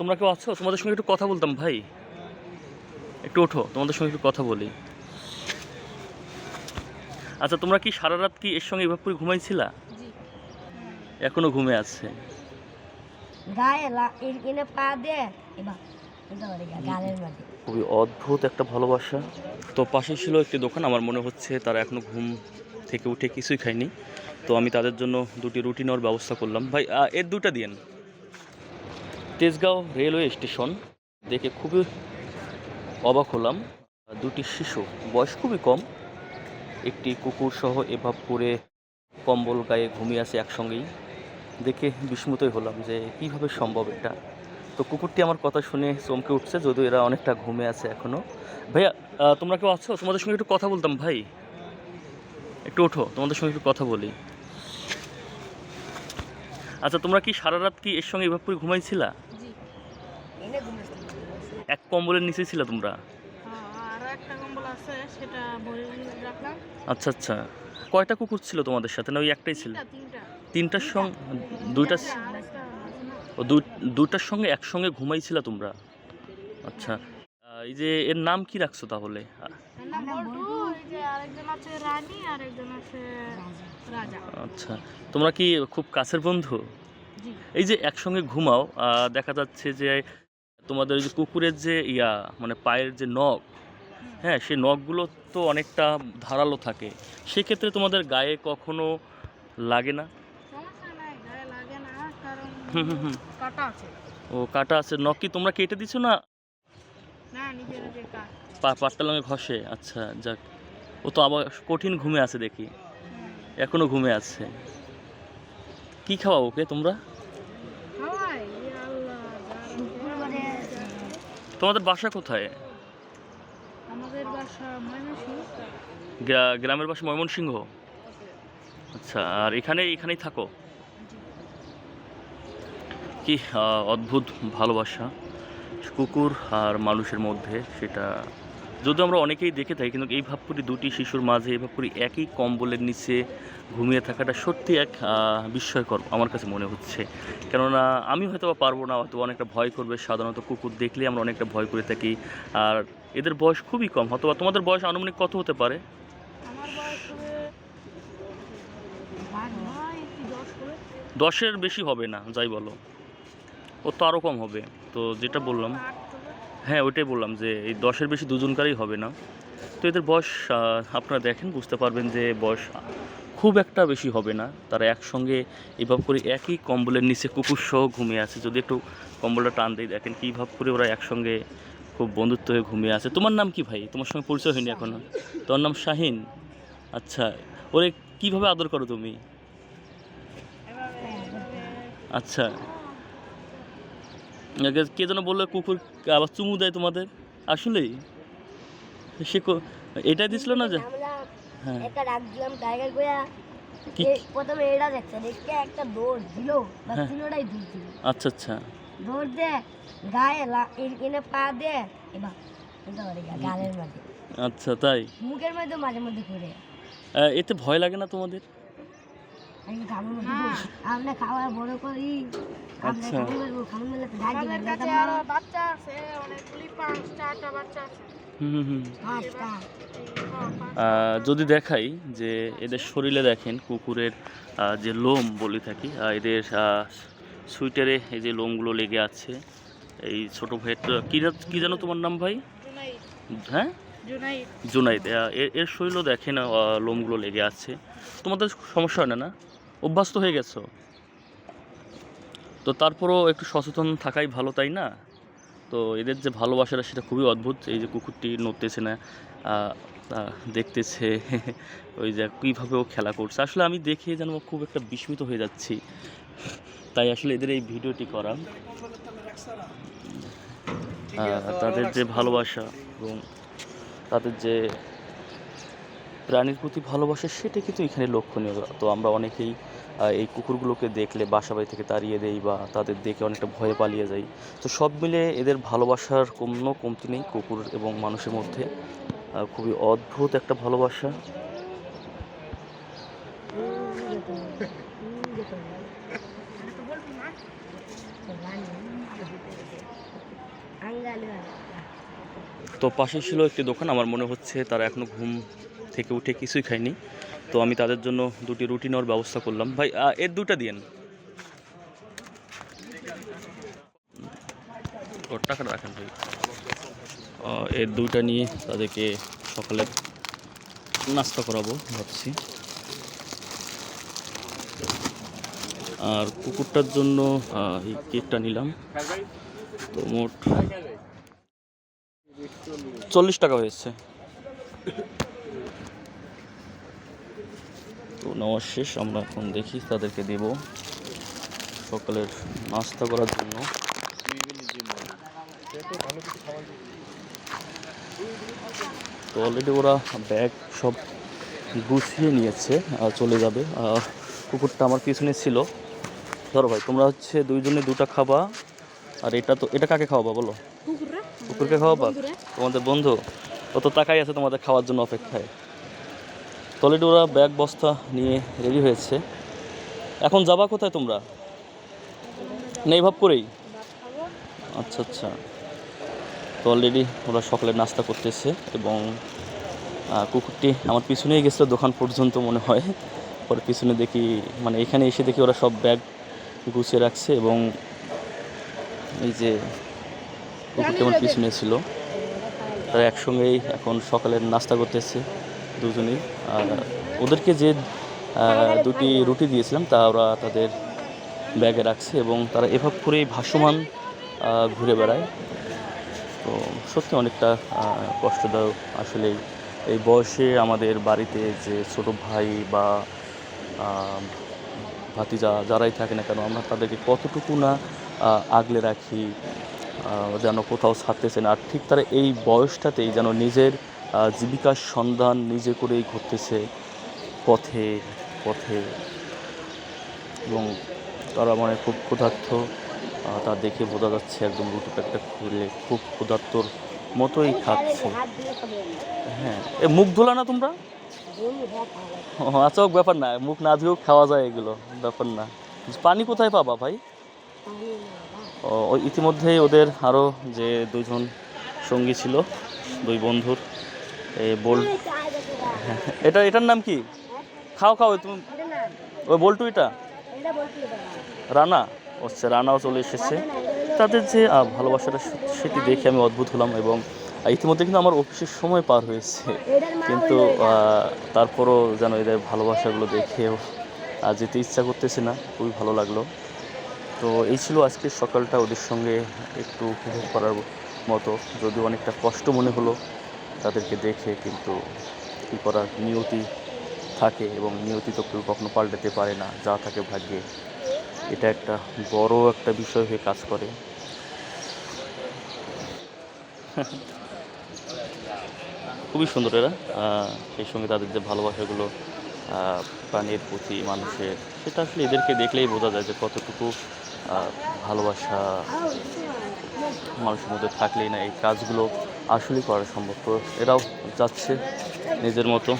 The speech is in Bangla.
তোমরা কেউ আছো? তোমাদের সঙ্গে একটু কথা বলতাম ভাই। একটু ওঠো তোমাদের সঙ্গে একটু কথা বলি। আচ্ছা তোমরা কি সারা রাত কি এর সঙ্গে এভাবে করে ঘুমাইছিলা এখনও ঘুমে আছে। খুবই অদ্ভুত একটা ভালোবাসা। তো পাশে ছিল একটি দোকান আমার মনে হচ্ছে তারা এখনও ঘুম থেকে উঠে কিছুই খায়নি। তো আমি তাদের জন্য দুটি রুটি নেওয়ার ব্যবস্থা করলাম। ভাই এর দুটা দিন তেজগাঁও রেলওয়ে স্টেশন দেখে খুবই অবাক হলাম। দুটি শিশু, বয়স খুবই কম। একটি কুকুর সহ এভাব করে কম্বল গায়ে ঘুমিয়ে আছে একসঙ্গেই। দেখে বিস্মিতই হলাম যে কীভাবে সম্ভব এটা। তো কুকুরটি আমার কথা শুনে চমকে উঠছে, যদিও এরা অনেকটা ঘুমে আছে এখনও ভাইয়া তোমরা কেউ আছো? তোমাদের সঙ্গে একটু কথা বলতাম, ভাই। একটু ওঠো, তোমাদের সঙ্গে একটু কথা বলি। আচ্ছা তোমরা কি সারা রাত কি এর সঙ্গে এভাবে ঘুমাইছিলা? এক কম্বলের নিচে ছিল তোমরা? আর একটা কম্বল আছে সেটা ভরে রাখলাম। আচ্ছা আচ্ছা। কয়টা কুকুর ছিল তোমাদের সাথে? না ওই একটাই ছিল? তিনটা তিনটা। তিনটার সঙ্গে দুইটা? ও দুটার সঙ্গে একসঙ্গে ঘুমাইছিলা তোমরা? আচ্ছা। এই যে এর নাম কি রাখছো তাহলে এর নাম বল্টু এই যে আরেকজন আছে রানী আর একজন আছে রাজা। আচ্ছা তোমরা কি খুব কাছের বন্ধু? এই যে একসঙ্গে ঘুমাও দেখা যাচ্ছে যে তোমাদের যে কুকুরের যে ইয়া মানে পায়ের যে নখ হ্যাঁ সেই নখগুলো তো অনেকটা ধারালো থাকে। সেক্ষেত্রে তোমাদের গায়ে কখনো লাগে না? ও কাটা আছে। নখ কি তোমরা কেটে দিছো না? না নিজে নিজে কাট পা পাট্টালঙ্গে ঘষে? আচ্ছা যাক। ও তো আবার কঠিন ঘুমে আছে দেখি। এখনও ঘুমে আছে। কি খাওয়া ওকে তোমরা? তোমাদের বাসা কোথায়? গ্রামের বাসা ময়মনসিংহ? আচ্ছা আর এখানে এখানেই থাকো। কি অদ্ভুত ভালোবাসা। কুকুর আর মানুষের মধ্যে সেটা যদিও আমরা অনেকেই দেখে থাকি কিন্তু এই ভাবপুরি দুটি শিশুর মাঝে এই ভাবপুরি একই কম্বলের নিচে ঘুমিয়ে থাকাটা সত্যি এক বিস্ময়কর আমার কাছে মনে হচ্ছে। কেননা আমি হয়তো বা পারব না হয়তো অনেকটা ভয় করবে সাধারণত কুকুর দেখলে আমরা অনেকটা ভয় করে থাকি। আর এদের বয়স খুবই কম হয়তো বা তোমাদের বয়স আনুমানিক কত হতে পারে? দশের বেশি হবে না যাই বলো। ও তো আরও কম হবে তো যেটা বললাম। হ্যাঁ ওইটাই বললাম যে এই দশের বেশি দুজনকারই হবে না। তো এদের বয়স আপনারা দেখেন, বুঝতে পারবেন যে বয়স খুব একটা বেশি হবে না। তারা একসঙ্গে এইভাবে করে একই কম্বলের নিচে কুকুর সহ ঘুমিয়ে আছে। যদি একটু কম্বলটা টান দিই, দেখেন কীভাবে করে ওরা একসঙ্গে খুব বন্ধুত্ব হয়ে ঘুমিয়ে আছে। তোমার নাম কি ভাই? তোমার সঙ্গে পরিচয় হয়নি এখনও। তোমার নাম শাহিন? আচ্ছা ওরে কীভাবে আদর করো তুমি? আচ্ছা। কে যেন বলল কুকুর আবার চুমু দেয় তোমাদের? আসলেই সে এটাই দিছিল না যে হ্যাঁ। একটা প্রথমে এটা দেখছে দেখতে দৌড় দিল হ্যাঁ। দিল। আচ্ছা আচ্ছা। দৌড় দে গায়ে এনে পা দে এবার এটা গালের আচ্ছা তাই? মুখের মধ্যে মাঝে মধ্যে করে এতে ভয় লাগে না তোমাদের আমি খাবার মধ্যে হ্যাঁ। বলি, আমরা খাবার বড় করি। আচ্ছা। খাবার বলব খাবার বললে তো ঢাক আমাদের কাছে আরও বাচ্চা আছে অনেকগুলি পাঁচ চারটা বাচ্চা আছে। হুম হুম হুম। পাঁচটা। এই, হ্যাঁ, আহ, যদি দেখাই যে এদের শরীরে দেখেন কুকুরের যে লোম বলি থাকি এদের সুইটারে এই যে লোমগুলো লেগে আছে এই ছোট ভাইয়ের কী না- কী যেন তোমার নাম ভাই? হ্যাঁ? জুনাইদ। জুনাইদ। এর এর শরীরও দেখেন লোমগুলো লেগে আছে। তোমাদের সমস্যা হয় না না? অভ্যস্ত হয়ে গেছো। তো তারপরও একটু সচেতন থাকাই ভালো, তাই না? তো এদের যে ভালোবাসাটা সেটা খুবই অদ্ভুত। এই যে কুকুরটি নড়তেছে না দেখতেছে, ওই যে কীভাবে ও খেলা করছে। আসলে আমি দেখে যেন খুব একটা বিস্মিত হয়ে যাচ্ছি। তাই আসলে এদের এই ভিডিওটি করা তাদের যে ভালোবাসা এবং তাদের যে প্রাণীর প্রতি ভালোবাসা, সেটা কিন্তু এখানে লক্ষণীয়। তো আমরা অনেকেই এই কুকুরগুলোকে দেখলে বাসা বাড়ি থেকে তাড়িয়ে দেই বা তাদের দেখে অনেকটা ভয়ে পালিয়ে যাই। তো সব মিলে এদের ভালোবাসার কোনো কমতি নেই কুকুর এবং মানুষের মধ্যে। খুবই অদ্ভুত একটা ভালোবাসা। তো পাশে ছিল একটি দোকান, আমার মনে হচ্ছে তারা এখনও ঘুম থেকে উঠে কিছুই খাইনি। তো আমি তাদের জন্য দুটি রুটি নেওয়ার ব্যবস্থা করলাম। ভাই এর দুটা দিন ওর টাকাটা রাখেন ভাই। এর দুইটা নিয়ে তাদেরকে সকালে নাস্তা করাবো, ভাবছি। আর কুকুরটার জন্য এই কেকটা নিলাম। তো মোট চল্লিশ টাকা হয়েছে। তো নেওয়ার শেষ আমরা এখন দেখি তাদেরকে দেব সকালের নাস্তা করার জন্য। তো অলরেডি ওরা ব্যাগ সব গুছিয়ে নিয়েছে আর চলে যাবে। আর কুকুরটা আমার পিছনে ছিল। ধরো ভাই তোমরা হচ্ছে দুইজনে দুটা খাবা আর এটা তো এটা কাকে খাওয়াবা বলো? কুকুরে কুকুরকে খাওয়াবা? তোমাদের বন্ধু? ও তো তাকাই আছে তোমাদের খাওয়ার জন্য অপেক্ষায়। ওরা ব্যাগ বস্তা নিয়ে রেডি হয়েছে। এখন যাবা কোথায় তোমরা? নেই ভাব করেই? আচ্ছা আচ্ছা। তো অলরেডি ওরা সকালে নাস্তা করতেছে এবং কুকুরটি আমার পিছনেই গেছিল দোকান পর্যন্ত মনে হয়। পরে পিছনে দেখি মানে এখানে এসে দেখি ওরা সব ব্যাগ গুছিয়ে রাখছে এবং এই যে কুকুরটি আমার পিছনে ছিল। তারা একসঙ্গেই এখন সকালের নাস্তা করতেছে। দুজনেই। আর ওদেরকে যে দুটি রুটি দিয়েছিলাম, তা ওরা তাদের ব্যাগে রাখছে এবং তারা এভাবে করেই ভাসমান ঘুরে বেড়ায়। তো সত্যি অনেকটা কষ্টদায়ক আসলে এই বয়সে আমাদের বাড়িতে যে ছোট ভাই বা ভাতিজা যারাই থাকে না কেন, আমরা তাদেরকে কতটুকু না আগলে রাখি যেন কোথাও ছাড়তেছে না। আর ঠিক তারা এই বয়সটাতেই যেন নিজের জীবিকার সন্ধান নিজে করেই ঘুরতেছে পথে পথে। এবং তারা মানে খুব ক্ষুধার্থ তা দেখে বোঝা যাচ্ছে একদম রুটি প্যাকটা খুলে খুব ক্ষুধার্তর মতোই খাচ্ছে। হ্যাঁ। এ, মুখ ধোলা না তোমরা? আচ্ছা ব্যাপার না। মুখ না ধুয়েও খাওয়া যায় এগুলো। ব্যাপার না। পানি কোথায় পাবা ভাই? ইতিমধ্যেই ওদের আরও যে দুজন সঙ্গী ছিল, দুই বন্ধুর এই বোল এটা, এটার নাম কি? খাও খাও তুমি ওই বল্টু এটা রানা? হচ্ছে রানাও চলে এসেছে। তাদের যে ভালোবাসাটা সেটি দেখে আমি অদ্ভুত হলাম এবং ইতিমধ্যে কিন্তু আমার অফিসের সময় পার হয়েছে। কিন্তু তারপরও যেন এদের ভালোবাসাগুলো দেখেও যেতে ইচ্ছা করতেছে না। খুবই ভালো লাগল। তো এই ছিল আজকের সকালটা ওদের সঙ্গে একটু উপভোগ করার মতো। যদিও অনেকটা কষ্ট মনে হলো তাদেরকে দেখে কিন্তু কী করার নিয়তি থাকে এবং নিয়তি তো কেউ কখনো পাল্টাতে পারে না, যা থাকে ভাগ্যে। এটা একটা বড় একটা বিষয় হয়ে কাজ করে। খুবই সুন্দর এরা। সেই সঙ্গে তাদের যে ভালোবাসাগুলো প্রাণীর প্রতি, মানুষের, সেটা আসলে এদেরকে দেখলেই বোঝা যায় যে কতটুকু ভালোবাসা মানুষের মধ্যে থাকলেই না এই কাজগুলো আসলেই করা সম্ভব। তো এরাও যাচ্ছে নিজের মতো।